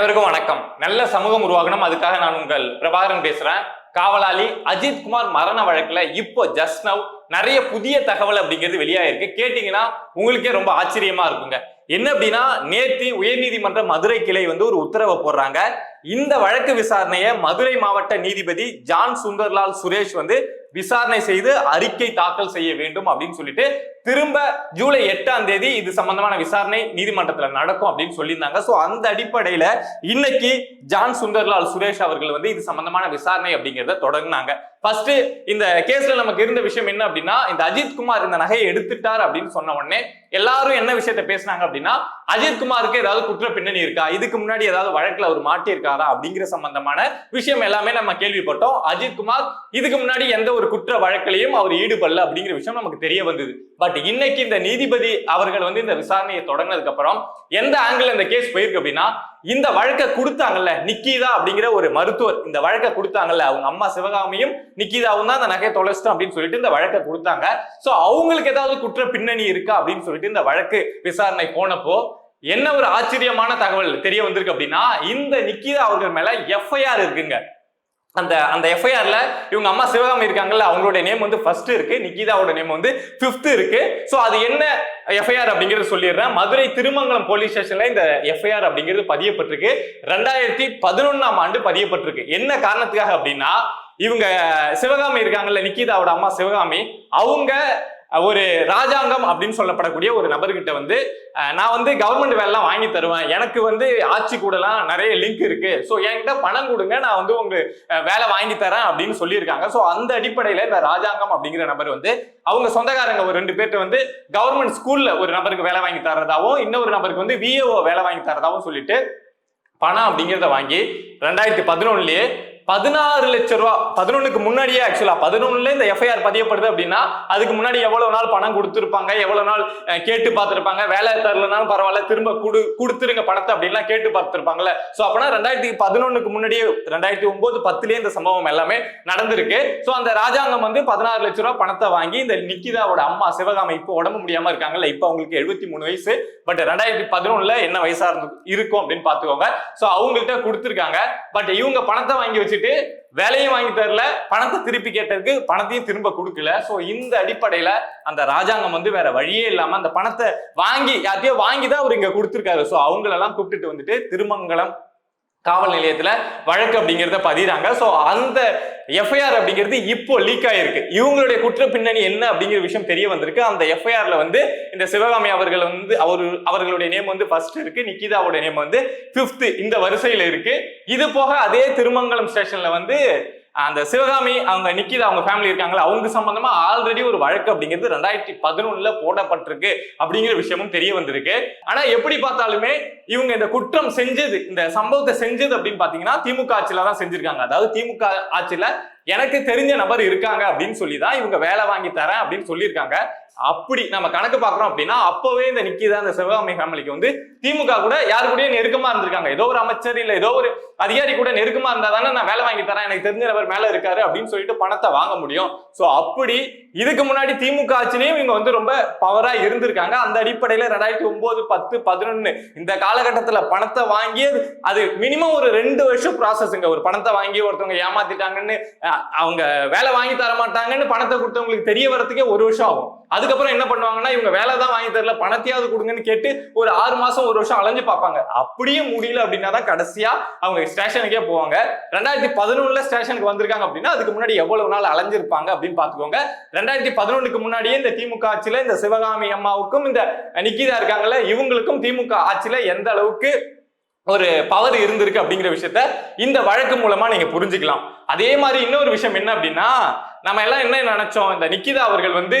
அனைவருக்கும் வணக்கம். நல்ல சமூகம் உருவாகணும். அதுக்காக நான் உங்கள் பிரபாகரன் பேசுறேன். காவலாளி அஜித் குமார் மரண வழக்குல இப்போ ஜஸ்ட் நவ் நிறைய புதிய தகவல் அப்படிங்கிறது வெளியாயிருக்கு. கேட்டீங்கன்னா உங்களுக்கே ரொம்ப ஆச்சரியமா இருக்குங்க. என்ன அப்படின்னா நேத்தி உயர்நீதிமன்ற மதுரை கிளை வந்து ஒரு உத்தரவை போடுறாங்க. இந்த வழக்கு விசாரணையை மதுரை மாவட்ட நீதிபதி ஜான் சுந்தர்லால் சுரேஷ் வந்து விசாரணை செய்து அறிக்கை தாக்கல் செய்ய வேண்டும் அப்படின்னு சொல்லிட்டு திரும்ப ஜூலை எட்டாம் தேதி இது சம்பந்தமான விசாரணை நீதிமன்றத்தில் நடக்கும் அப்படின்னு சொல்லியிருந்தாங்க. ஸோ அந்த அடிப்படையில இன்னைக்கு ஜான் சுந்தர்லால் சுரேஷ் அவர்கள் வந்து இது சம்பந்தமான விசாரணை அப்படிங்கறத தொடங்கினாங்க. ஃபர்ஸ்ட் இந்த கேஸ்ல நமக்கு இருந்த விஷயம் என்ன அப்படின்னா இந்த அஜித் குமார் இந்த நகையை எடுத்துட்டார் அப்படின்னு சொன்ன உடனே எல்லாரும் என்ன விஷயத்த பேசினாங்க அப்படின்னா அஜித் குமாருக்கு ஏதாவது குற்ற பின்னணி இருக்கா? இதுக்கு முன்னாடி ஏதாவது வழக்குல அவர் மாட்டியிருக்காரா? அப்படிங்கிற சம்பந்தமான விஷயம் எல்லாமே நம்ம கேள்விப்பட்டோம். அஜித் குமார் இதுக்கு முன்னாடி எந்த ஒரு குற்ற வழக்கிலையும் அவர் ஈடுபடல அப்படிங்கிற விஷயம் நமக்கு தெரிய வந்தது. பட் இன்னைக்கு இந்த நீதிபதி அவர்கள் வந்து இந்த விசாரணையை தொடங்கினதுக்கு அப்புறம் எந்த ஆங்கிள் இந்த கேஸ் போயிருக்கு அப்படின்னா இந்த வழக்கை கொடுத்தாங்கல்ல நிக்கிதா அப்படிங்கிற ஒரு மருத்துவர் இந்த வழக்கை கொடுத்தாங்கல்ல அவங்க அம்மா சிவகாமியும் நிக்கிதாவும் தான் அந்த நகையை தொலைச்சிட்டோம் அப்படின்னு சொல்லிட்டு இந்த வழக்கை கொடுத்தாங்க. சோ அவங்களுக்கு ஏதாவது குற்ற பின்னணி இருக்கா அப்படின்னு சொல்லிட்டு இந்த வழக்கு விசாரணை போனப்போ என்ன ஒரு ஆச்சரியமான தகவல் தெரிய வந்திருக்கு அப்படின்னா இந்த நிக்கிதா அவர்கள் மேல எஃப்ஐஆர் இருக்குங்க. அந்த அந்த எஃப்ஐஆர்ல இவங்க அம்மா சிவகாமி இருக்காங்கல்ல அவங்களுடைய நேம் வந்து ஃபர்ஸ்ட் இருக்கு நிக்கிதாவோட நேம் வந்து ஃபிஃப்த் இருக்கு. ஸோ அது என்ன எஃப்ஐஆர் அப்படிங்கிறது சொல்லிடுறேன். மதுரை திருமங்கலம் போலீஸ் ஸ்டேஷன்ல இந்த எஃப்ஐஆர் அப்படிங்கிறது பதியப்பட்டிருக்கு. ரெண்டாயிரத்தி பதினொன்னாம் ஆண்டு பதியப்பட்டிருக்கு. என்ன காரணத்துக்காக அப்படின்னா இவங்க சிவகாமி இருக்காங்கல்ல நிக்கிதாவோட அம்மா சிவகாமி அவங்க ஒரு ராஜாங்கம் அப்படின்னு சொல்லப்படக்கூடிய ஒரு நபர்கிட்ட வந்து நான் வந்து கவர்மெண்ட் வேலைலாம் வாங்கி தருவேன். எனக்கு வந்து ஆட்சி கூடலாம் நிறைய லிங்க் இருக்கு. ஸோ என்கிட்ட பணம் கொடுங்க நான் வந்து உங்க வேலை வாங்கி தரேன் அப்படின்னு சொல்லியிருக்காங்க. ஸோ அந்த அடிப்படையில் இந்த ராஜாங்கம் அப்படிங்கிற நபர் வந்து அவங்க சொந்தக்காரங்க ஒரு ரெண்டு பேர்ட்ட வந்து கவர்மெண்ட் ஸ்கூல்ல ஒரு நபருக்கு வேலை வாங்கி தரதாகவும் இன்னொரு நபருக்கு வந்து விஏஓ வேலை வாங்கி தரதாவும் சொல்லிட்டு பணம் அப்படிங்கிறத வாங்கி ரெண்டாயிரத்தி பதினொன்னுலயே பதினாறு லட்ச ரூபா. பதினொன்னுக்கு முன்னாடியே ஆக்சுவலா பதினொன்னுல இந்த எஃப்ஐஆர் பதியப்படுது அப்படின்னா அதுக்கு முன்னாடி எவ்வளவு நாள் பணம் கொடுத்துருப்பாங்க எவ்வளவு நாள் கேட்டு பார்த்திருப்பாங்க வேலை தரலனாலும் பரவாயில்ல திரும்ப கொடு கொடுத்துருங்க பணத்தை அப்படின்லாம் கேட்டு பார்த்துருப்பாங்கல்ல. சோ அப்பனா ரெண்டாயிரத்தி பதினொன்னுக்கு முன்னாடியே ரெண்டாயிரத்தி ஒன்பது பத்துலயே இந்த சம்பவம் எல்லாமே நடந்திருக்கு. சோ அந்த ராஜாங்கம் வந்து பதினாறு லட்ச ரூபா பணத்தை வாங்கி இந்த நிக்கிதாவோட அம்மா சிவகாமை இப்போ உடம்பு முடியாம இருக்காங்கல்ல இப்போ அவங்களுக்கு எழுபத்தி மூணு வயசு. பட் ரெண்டாயிரத்தி பதினொன்னுல என்ன வயசா இருந்து இருக்கும் அப்படின்னு பாத்துக்கோங்க சோ அவங்கள்ட்ட கொடுத்துருக்காங்க. பட் இவங்க பணத்தை வாங்கி வச்சு வச்சுட்டு வேலையும் வாங்கி தரல பணத்தை திருப்பி கேட்டதுக்கு பணத்தையும் திரும்ப கொடுக்கல. சோ இந்த அடிப்படையில அந்த ராஜாங்கம் வந்து வேற வழியே இல்லாம அந்த பணத்தை வாங்கி யார்கிட்டயோ வாங்கி தான் அவர் இங்க கொடுத்துருக்காரு. சோ அவங்களெல்லாம் கூப்பிட்டுட்டு வந்துட்டு திருமங்கலம் காவல் நிலையத்துல வழக்கு அப்படிங்கிறத பதிறாங்க ஸோ அந்த எஃப்ஐஆர் அப்படிங்கிறது இப்போ லீக் ஆயிருக்கு. இவங்களுடைய குற்ற பின்னணி என்ன அப்படிங்கிற விஷயம் தெரிய வந்திருக்கு. அந்த எஃப்ஐஆர்ல வந்து இந்த சிவகாமி அவர்கள் வந்து அவர் அவர்களுடைய நேம் வந்து ஃபர்ஸ்ட் இருக்கு நிக்கிதாவோட நேம் வந்து ஃபிஃப்த் இந்த வரிசையில இருக்கு. இது போக அதே திருமங்கலம் ஸ்டேஷன்ல வந்து அந்த சிவகாமி அவங்க நிக்கிதா அவங்க ஃபேமிலி இருக்காங்களா அவங்க சம்பந்தமா ஆல்ரெடி ஒரு வழக்கு அப்படிங்கிறது ரெண்டாயிரத்தி பதினொன்னுல போடப்பட்டிருக்கு அப்படிங்கிற விஷயமும் தெரிய வந்திருக்கு. ஆனா எப்படி பார்த்தாலுமே இவங்க இந்த குற்றம் செஞ்சது இந்த சம்பவத்தை செஞ்சது அப்படின்னு பாத்தீங்கன்னா திமுக ஆட்சியில தான் செஞ்சிருக்காங்க. அதாவது திமுக ஆட்சியில எனக்கு தெரிஞ்ச நபர் இருக்காங்க அப்படின்னு சொல்லி தான் இவங்க வேலை வாங்கி தரேன் அப்படின்னு சொல்லியிருக்காங்க. அப்படி நம்ம கணக்கு பார்க்குறோம் அப்படின்னா அப்பவே இந்த நிக்கிதா இந்த சிவகாமி ஃபேமிலிக்கு வந்து திமுக கூட யாரு கூடயும் நெருக்கமா இருந்திருக்காங்க. ஏதோ ஒரு அமைச்சர் இல்ல ஏதோ ஒரு அதிகாரி கூட நெருக்கமா இருந்தா தானே நான் வேலை வாங்கி தரேன் எனக்கு தெரிஞ்ச நபர் மேல இருக்காரு அப்படின்னு சொல்லிட்டு பணத்தை வாங்க முடியும். சோ அப்படி இதுக்கு முன்னாடி திமுக ஆட்சிலையும் இவங்க வந்து ரொம்ப பவரா இருந்திருக்காங்க. அந்த அடிப்படையில ரெண்டாயிரத்தி ஒன்பது பத்து பதினொன்னு இந்த காலகட்டத்துல பணத்தை வாங்கி அது- மினிமம் ஒரு ரெண்டு வருஷம் ப்ராசஸ்ங்க ஒரு பணத்தை வாங்கி ஒருத்தவங்க ஏமாத்திட்டாங்கன்னு அவங்க வேலை வாங்கி தர மாட்டாங்கன்னு பணத்தை கொடுத்தவங்களுக்கு தெரிய வரதுக்கே ஒரு வருஷம் ஆகும். அதுக்கப்புறம் என்ன பண்ணுவாங்கன்னா இவங்க வேலை தான் வாங்கி தரல பணத்தையாவது கொடுங்கன்னு கேட்டு ஒரு ஆறு மாசம் ஒரு வருஷம் அலைஞ்சு பார்ப்பாங்க. அப்படியே முடியல அப்படின்னா தான் கடைசியா அவங்க ஸ்டேஷனுக்கே போவாங்க. ரெண்டாயிரத்தி பதினொன்னுல ஸ்டேஷனுக்கு வந்திருக்காங்க அப்படின்னா அதுக்கு முன்னாடி எவ்வளவு நாள் அலைஞ்சிருப்பாங்க அப்படின்னு பாத்துக்கோங்க ரெண்டாயிரத்தி பதினொன்னுக்கு முன்னாடியே இந்த திமுக ஆட்சியில இந்த சிவகாமி அம்மாவுக்கும் இந்த நிக்கிதா இருக்காங்கல்ல இவங்களுக்கும் திமுக ஆட்சியில எந்த அளவுக்கு ஒரு பவர் இருந்திருக்கு அப்படிங்கிற விஷயத்த இந்த வழக்கு மூலமா நீங்க புரிஞ்சுக்கலாம். அதே மாதிரி இன்னொரு விஷயம் என்ன அப்படின்னா நம்ம எல்லாம் என்ன நினைச்சோம்? இந்த நிக்கிதா அவர்கள் வந்து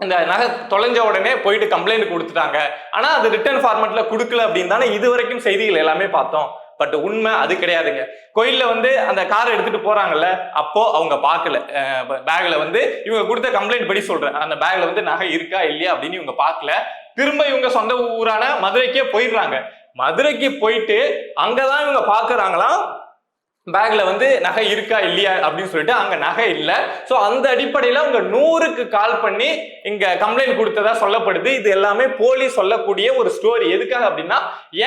இந்த நகை தொலைஞ்ச உடனே போயிட்டு கம்ப்ளைண்ட் கொடுத்துட்டாங்க. ஆனா அது ரிட்டர்ன் ஃபார்மெட்ல கொடுக்கல அப்படின்னு தானே இது வரைக்கும் செய்திகள் எல்லாமே பார்த்தோம். பட் உண்மை அது கிடையாதுங்க. கோயில்ல வந்து அந்த காரை எடுத்துட்டு போறாங்கல்ல அப்போ அவங்க பார்க்கல. பேக்ல வந்து இவங்க கொடுத்த கம்ப்ளைண்ட் படி சொல்றேன். அந்த பேக்ல வந்து நகை இருக்கா இல்லையா அப்படின்னு இவங்க பார்க்கல. திரும்ப இவங்க சொந்த ஊரான மதுரைக்கே போயிடுறாங்க. மதுரைக்கு போயிட்டு அங்கதான் இவங்க பாக்குறாங்களாம் பேக்ல வந்து நகை இருக்கா இல்லையா அப்படின்னு சொல்லிட்டு அங்க நகை இல்லை. ஸோ அந்த அடிப்படையில் அவங்க நூறுக்கு கால் பண்ணி இங்க கம்ப்ளைண்ட் கொடுத்ததா சொல்லப்படுது. இது எல்லாமே போலீஸ் சொல்லக்கூடிய ஒரு ஸ்டோரி எதுக்காக அப்படின்னா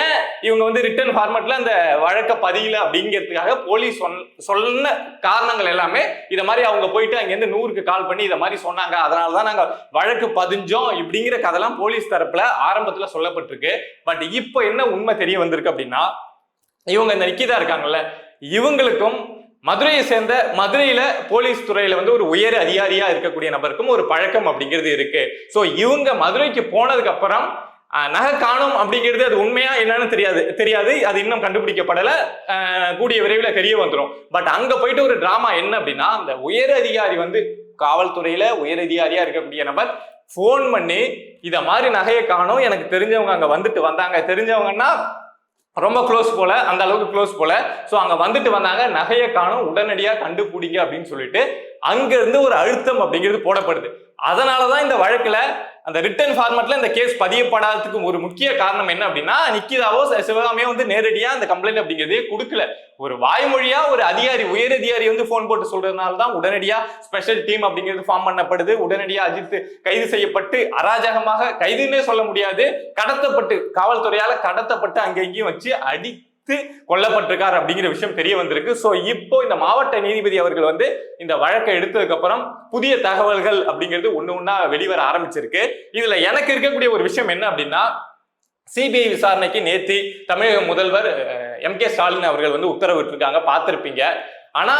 ஏன் இவங்க வந்து ரிட்டர்ன் ஃபார்மேட்ல அந்த வழக்க பதியல அப்படிங்கிறதுக்காக போலீஸ் சொன்ன சொன்ன காரணங்கள் எல்லாமே இதை மாதிரி அவங்க போயிட்டு அங்கேருந்து நூறுக்கு கால் பண்ணி இதை மாதிரி சொன்னாங்க. அதனால தான் நாங்கள் வழக்கு பதிஞ்சோம் இப்படிங்கிற கதைலாம் போலீஸ் தரப்புல ஆரம்பத்தில் சொல்லப்பட்டிருக்கு. பட் இப்போ என்ன உண்மை தெரிய வந்திருக்கு அப்படின்னா இவங்க இந்த நிக்கிதா இருக்காங்கல்ல இவங்களுக்கும் மதுரையை சேர்ந்த மதுரையில போலீஸ் துறையில வந்து ஒரு உயர் அதிகாரியா இருக்கக்கூடிய நபருக்கும் ஒரு பழக்கம் அப்படிங்கிறது இருக்கு. ஸோ இவங்க மதுரைக்கு போனதுக்கு அப்புறம் நகை காணும் அப்படிங்கிறது அது உண்மையா என்னன்னு தெரியாது தெரியாது. அது இன்னும் கண்டுபிடிக்கப்படல. கூடிய விரைவில் தெரிய வந்துடும் பட் அங்க போயிட்டு ஒரு டிராமா என்ன அப்படின்னா அந்த உயர் அதிகாரி வந்து காவல்துறையில உயர் அதிகாரியா இருக்கக்கூடிய நபர் ஃபோன் பண்ணி இதை மாதிரி நகையை காணும். எனக்கு தெரிஞ்சவங்க அங்க வந்துட்டு வந்தாங்க. தெரிஞ்சவங்கன்னா ரொம்ப க்ளோஸ் போல அந்த அளவுக்கு க்ளோஸ் போல. ஸோ அங்கே வந்துட்டு வந்தாங்க நகையை காணும் உடனடியாக கண்டுபிடிங்க அப்படின்னு சொல்லிட்டு அங்கேருந்து ஒரு அழுத்தம் அப்படிங்கிறது போடப்படுது. அதனாலதான் இந்த வழக்கில் அந்த ரிட்டர்ன் ஃபார்மட்ல இந்த கேஸ் பதியப்படாததுக்கு ஒரு முக்கிய காரணம் என்ன அப்படின்னா நிக்கிதாவோ சிவகாமியோ வந்து நேரடியா அந்த கம்ப்ளைண்ட் அப்படிங்கிறதே கொடுக்கல. ஒரு வாய்மொழியா ஒரு அதிகாரி உயர் அதிகாரி வந்து ஃபோன் போட்டு சொல்றதுனால தான் உடனடியா ஸ்பெஷல் டீம் அப்படிங்கிறது ஃபார்ம் பண்ணப்படுது. உடனடியா அஜித் கைது செய்யப்பட்டு அராஜகமாக கைதுன்னே சொல்ல முடியாது. கடத்தப்பட்டு காவல்துறையால கடத்தப்பட்டு அங்கே இங்கேயும் வச்சு அடி கொல்லப்பட்டிருக்கார் அப்படிங்கிற விஷயம் தெரிய வந்திருக்கு. ஸோ இப்போ இந்த மாவட்ட நீதிபதி அவர்கள் வந்து இந்த வழக்கை எடுத்ததுக்கு அப்புறம் புதிய தகவல்கள் அப்படிங்கிறது ஒன்று ஒன்றா வெளிவர ஆரம்பிச்சிருக்கு. இதுல எனக்கு இருக்கக்கூடிய ஒரு விஷயம் என்ன அப்படின்னா சிபிஐ விசாரணைக்கு நேத்தி தமிழக முதல்வர் எம் கே ஸ்டாலின் அவர்கள் வந்து உத்தரவிட்டிருக்காங்க பார்த்துருப்பீங்க. ஆனா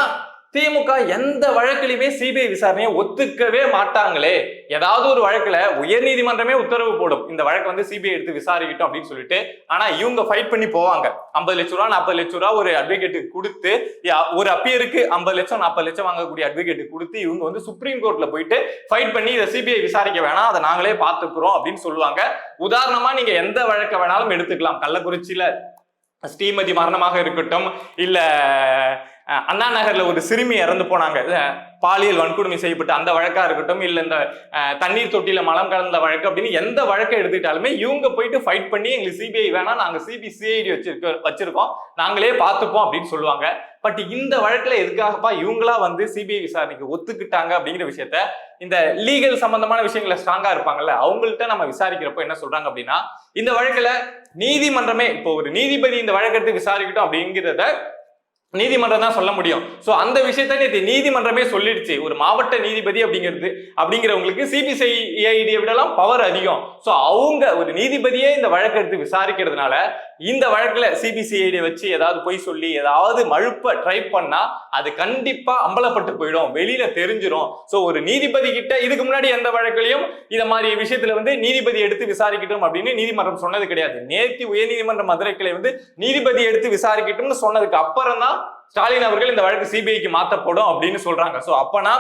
திமுக எந்த வழக்கிலுமே சிபிஐ விசாரணையை ஒத்துக்கவே மாட்டாங்களே. ஏதாவது ஒரு வழக்குல உயர்நீதிமன்றமே உத்தரவு போடும். இந்த வழக்கு வந்து சிபிஐ எடுத்து விசாரிக்கட்டும் அப்படின்னு சொல்லிட்டு ஆனா இவங்க ஃபைட் பண்ணி போவாங்க. ஐம்பது லட்ச ரூபா நாற்பது லட்ச ரூபா ஒரு அட்வொகேட்டுக்கு கொடுத்து ஒரு அப்பியருக்கு ஐம்பது லட்சம் நாற்பது லட்சம் வாங்கக்கூடிய அட்வொகேட்டுக்கு கொடுத்து இவங்க வந்து சுப்ரீம் கோர்ட்ல போயிட்டு ஃபைட் பண்ணி இதை சிபிஐ விசாரிக்க வேணாம் அதை நாங்களே பார்த்துக்கிறோம் அப்படின்னு சொல்லுவாங்க. உதாரணமா நீங்க எந்த வழக்க வேணாலும் எடுத்துக்கலாம். கள்ளக்குறிச்சியில ஸ்ரீமதி மரணமாக இருக்கட்டும் இல்ல அண்ணா நகர்ல ஒரு சிறுமி இறந்து போனாங்க. பாலியல் வன்கொடுமை செய்யப்பட்ட அந்த வழக்கா இருக்கட்டும் இல்ல இந்த தண்ணீர் தொட்டியில மலம் கலந்த வழக்கு அப்படின்னு எந்த வழக்கை எடுத்துக்கிட்டாலுமே இவங்க போயிட்டு ஃபைட் பண்ணி எங்களுக்கு சிபிஐ வேணாம் நாங்க சிபிசிஐடி வச்சிருக்க வச்சிருக்கோம். நாங்களே பார்த்துப்போம் அப்படின்னு சொல்லுவாங்க. பட் இந்த வழக்குல எதுக்காகப்பா இவங்களா வந்து சிபிஐ விசாரணைக்கு ஒத்துக்கிட்டாங்க அப்படிங்கிற விஷயத்த இந்த லீகல் சம்பந்தமான விஷயங்கள ஸ்ட்ராங்கா இருப்பாங்கல்ல அவங்கள்ட்ட நம்ம விசாரிக்கிறப்போ என்ன சொல்றாங்க அப்படின்னா இந்த வழக்குல நீதிமன்றமே இப்போ ஒரு நீதிபதி இந்த வழக்கெடுத்து விசாரிக்கட்டும் அப்படிங்கிறத நீதிமன்றம் தான் சொல்ல முடியும். சோ அந்த விஷயத்த நேற்று நீதிமன்றமே சொல்லிடுச்சு. ஒரு மாவட்ட நீதிபதி அப்படிங்கிறது அப்படிங்கிறவங்களுக்கு சிபிசிஐடியை விடலாம் பவர் அதிகம். சோ அவங்க ஒரு நீதிபதியே இந்த வழக்கு எடுத்து விசாரிக்கிறதுனால இந்த வழக்குல சிபிசிஐடி வச்சு ஏதாவது பொய் சொல்லி ஏதாவது மழுப்ப ட்ரை பண்ணா அது கண்டிப்பா அம்பலப்பட்டு போயிடும். வெளியில தெரிஞ்சிடும் சோ ஒரு நீதிபதி கிட்ட இதுக்கு முன்னாடி எந்த வழக்கிலையும் இந்த மாதிரி விஷயத்துல வந்து நீதிபதி எடுத்து விசாரிக்கட்டும் அப்படின்னு நீதிமன்றம் சொன்னது கிடையாது. நேற்று உயர்நீதிமன்ற மதுரை கிளை வந்து நீதிபதி எடுத்து விசாரிக்கட்டும்னு சொன்னதுக்கு அப்புறம் தான் ஸ்டாலின் அவர்கள் இந்த வழக்கு சிபிஐக்கு மாத்தப்படும் அப்படின்னு சொல்றாங்க. சோ அப்பனா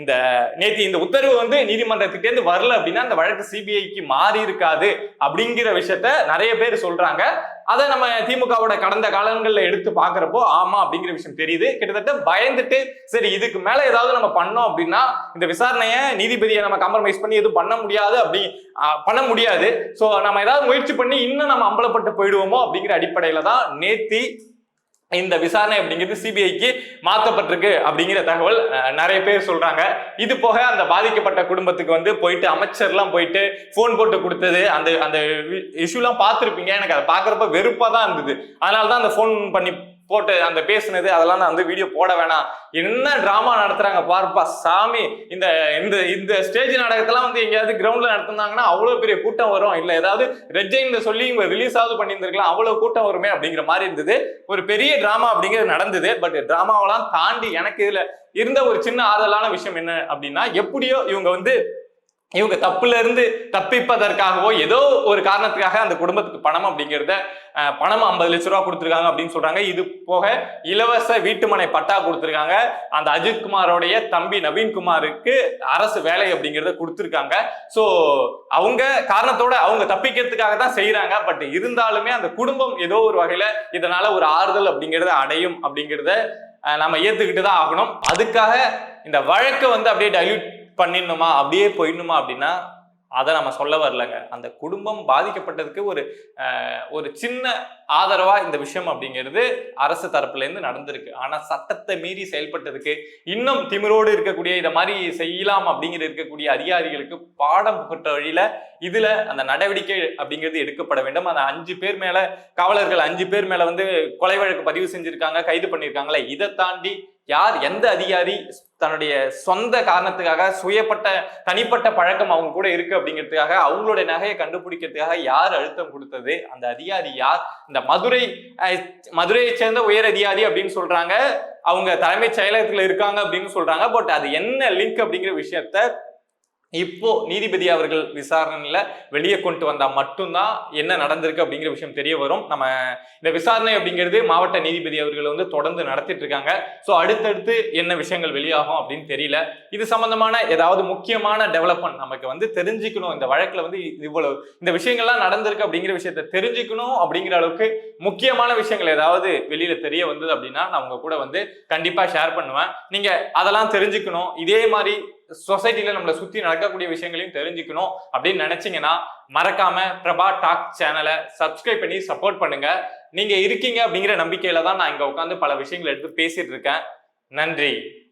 இந்த நேற்று இந்த உத்தரவு வந்து நீதிமன்றத்திட்டேருந்து வரல அப்படின்னா அந்த வழக்கு சிபிஐக்கு மாறி இருக்காது அப்படிங்கிற விஷயத்த நிறைய பேர் சொல்றாங்க. அதை நம்ம திமுகவோட கடந்த காலங்களில் எடுத்து பாக்குறப்போ ஆமா அப்படிங்கிற விஷயம் தெரியுது. கிட்டத்தட்ட பயந்துட்டு சரி இதுக்கு மேல ஏதாவது நம்ம பண்ணோம் அப்படின்னா இந்த விசாரணையை நீதிபதியை நம்ம காம்ப்ரமைஸ் பண்ணி எதுவும் பண்ண முடியாது அப்படி பண்ண முடியாது. ஸோ நம்ம ஏதாவது முயற்சி பண்ணி இன்னும் நம்ம அம்பலப்பட்டு போயிடுவோமோ அப்படிங்கிற அடிப்படையில தான் நேத்தி இந்த விசாரணை அப்படிங்கிறது சிபிஐக்கு மாற்றப்பட்டிருக்கு அப்படிங்கிற தகவல் நிறைய பேர் சொல்றாங்க. இது போக அந்த பாதிக்கப்பட்ட குடும்பத்துக்கு வந்து போயிட்டு அமைச்சர்லாம் போயிட்டு ஃபோன் போட்டு கொடுத்தது அந்த அந்த இஷ்யூலாம் பார்த்துருப்பீங்க. எனக்கு அதை பார்க்குறப்ப வெறுப்பாக தான் இருந்தது. அதனால தான் அந்த ஃபோன் பண்ணி போட்டு அந்த பேசுனது அதெல்லாம் நான் வந்து வீடியோ போட வேணாம். என்ன ட்ராமா நடத்துறாங்க பார்ப்பா சாமி. இந்த இந்த இந்த ஸ்டேஜ் நாடகத்தெல்லாம் வந்து எங்கேயாவது கிரவுண்ட்ல நடத்துனாங்கன்னா அவ்வளோ பெரிய கூட்டம் வரும். இல்லை ஏதாவது ரெஜைன் சொல்லி இவங்க ரிலீஸ் ஆகுது பண்ணியிருந்திருக்கலாம். அவ்வளோ கூட்டம் வருமே அப்படிங்கிற மாதிரி இருந்தது. ஒரு பெரிய ட்ராமா அப்படிங்கிறது நடந்தது. பட் டிராமாவெல்லாம் தாண்டி எனக்கு இதுல இருந்த ஒரு சின்ன ஆறுதலான விஷயம் என்ன அப்படின்னா எப்படியோ இவங்க வந்து இவங்க தப்புல இருந்து தப்பிப்பதற்காகவோ ஏதோ ஒரு காரணத்துக்காக அந்த குடும்பத்துக்கு பணம் அப்படிங்கிறத பணம் ஐம்பது லட்ச ரூபா கொடுத்துருக்காங்க அப்படின்னு சொல்றாங்க. இது போக இலவச வீட்டுமனை பட்டா கொடுத்துருக்காங்க. அந்த அஜித் குமாரோடைய தம்பி நவீன்குமாருக்கு அரசு வேலை அப்படிங்கிறத கொடுத்துருக்காங்க. ஸோ அவங்க காரணத்தோட அவங்க தப்பிக்கிறதுக்காக தான் செய்யறாங்க பட் இருந்தாலுமே அந்த குடும்பம் ஏதோ ஒரு வகையில இதனால ஒரு ஆறுதல் அப்படிங்கிறத அடையும் அப்படிங்கிறத நம்ம ஏத்துக்கிட்டு தான் ஆகணும். அதுக்காக இந்த வழக்கை வந்து அப்படியே டைல்யூட் பண்ணிடணுமா? அப்படியே போயிடணுமா அப்படின்னா அதை நம்ம சொல்ல வரலங்க. அந்த குடும்பம் பாதிக்கப்பட்டதுக்கு ஒரு ஒரு சின்ன ஆதரவா இந்த விஷயம் அப்படிங்கிறது அரசு தரப்புல இருந்து நடந்திருக்கு. ஆனா சட்டத்தை மீறி செயல்பட்டதுக்கு இன்னும் திமிரோடு இருக்கக்கூடிய இதை மாதிரி செய்யலாம் அப்படிங்கிற இருக்கக்கூடிய அதிகாரிகளுக்கு பாடம் புகட்ட வழியில இதுல அந்த நடவடிக்கை அப்படிங்கிறது எடுக்கப்பட வேண்டும். அந்த அஞ்சு பேர் மேல காவலர்கள் அஞ்சு பேர் மேல வந்து கொலை வழக்கு பதிவு செஞ்சிருக்காங்க கைது பண்ணியிருக்காங்களே இதை தாண்டி யார் எந்த அதிகாரி தன்னுடைய சொந்த காரணத்துக்காக சுயப்பட்ட தனிப்பட்ட பழக்கம் அவங்க கூட இருக்கு அப்படிங்கிறதுக்காக அவங்களுடைய நகையை கண்டுபிடிக்கிறதுக்காக யார் அழுத்தம் கொடுத்தது? அந்த அதிகாரி யார்? இந்த மதுரை மதுரையை சேர்ந்த உயர் அதிகாரி அப்படின்னு சொல்றாங்க. அவங்க தலைமைச் செயலகத்துல இருக்காங்க அப்படின்னு சொல்றாங்க. பட் அது என்ன லிங்க் அப்படிங்கிற விஷயத்த இப்போ நீதிபதி அவர்கள் விசாரணையில வெளியே கொண்டு வந்தா மட்டும்தான் என்ன நடந்திருக்கு அப்படிங்கிற விஷயம் தெரிய வரும். நம்ம இந்த விசாரணை அப்படிங்கிறது மாவட்ட நீதிபதி அவர்கள் வந்து தொடர்ந்து நடத்திட்டு இருக்காங்க. ஸோ அடுத்தடுத்து என்ன விஷயங்கள் வெளியாகும் அப்படின்னு தெரியல. இது சம்பந்தமான ஏதாவது முக்கியமான டெவலப்மெண்ட் நமக்கு வந்து தெரிஞ்சுக்கணும். இந்த வழக்குல வந்து இவ்வளவு இந்த விஷயங்கள்லாம் நடந்திருக்கு அப்படிங்கிற விஷயத்த தெரிஞ்சுக்கணும் அப்படிங்கிற அளவுக்கு முக்கியமான விஷயங்கள் ஏதாவது வெளியில தெரிய வந்தது அப்படின்னா நான் உங்க கூட வந்து கண்டிப்பா ஷேர் பண்ணுவேன். நீங்க அதெல்லாம் தெரிஞ்சுக்கணும். இதே மாதிரி சொசைட்டில நம்மளை சுத்தி நடக்கக்கூடிய விஷயங்களையும் தெரிஞ்சுக்கணும் அப்படின்னு நினைச்சீங்கன்னா மறக்காம பிரபா டாக் சேனலை சப்ஸ்கிரைப் பண்ணி சப்போர்ட் பண்ணுங்க. நீங்க இருக்கீங்க அப்படிங்கிற நம்பிக்கையில தான் நான் இங்க உட்காந்து பல விஷயங்கள் எடுத்து பேசிட்டு இருக்கேன். நன்றி.